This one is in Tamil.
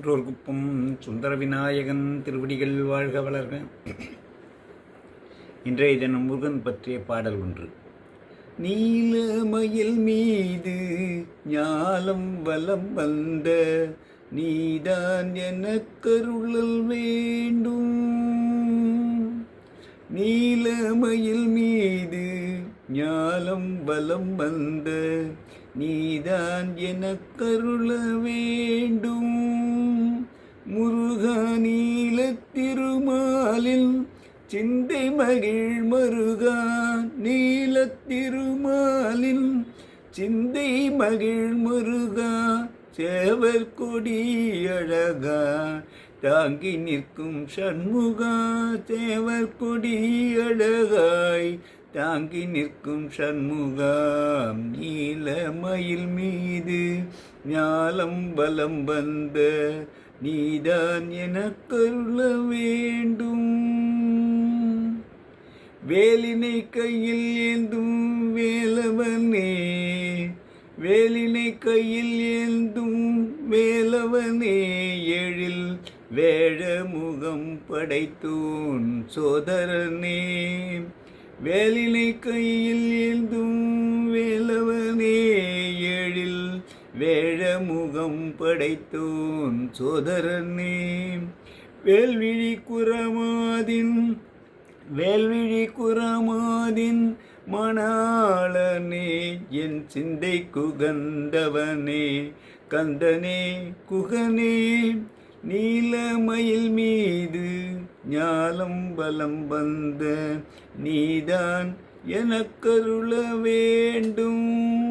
குன்றோர் குப்பம் சுந்தர விநாயகன் திருவடிகள் வாழ்க வளர்க. இன்றைய தினம் முருகன் பற்றிய பாடல் ஒன்று. நீலமயில் மீது ஞாலம் வலம் வந்த நீதான் எனக்கருளல் வேண்டும். நீலமயில் மீது ஞாலம் வலம் வந்த நீதான் எனக்கருள வேண்டும். திருமாலில் சிந்தை மகிழ் மருகா நீல திருமாலில் சிந்தை மகிழ் முருகா சேவல் கொடி அழகா தாங்கி நிற்கும் சண்முகா சேவல் கொடி அழகாய் தாங்கி நிற்கும் சண்முகா நீல மயில் மீது ஞாலம் பலம் வந்த நீதான் எனக்கருள வேண்டும் வேலினை கையில் ஏந்தும் வேலவனே வேலினை கையில் ஏந்தும் வேலவனே எழில் வேழமுகம் படைத்தோன் சோதரனே. வேலினை கையில் ஏந்தும் வேலவனே எழில் வேழமுகம் படைத்தோன் சோதரனே. வேல்விழி குரமாதின் வேல்விழி குரமாதின் மணாளனே என் சிந்தை குகந்தவனே கந்தனே குகனே நீலமயில் மீது ஞாலம் பலம் வந்த நீதான் எனக்கருள வேண்டும்.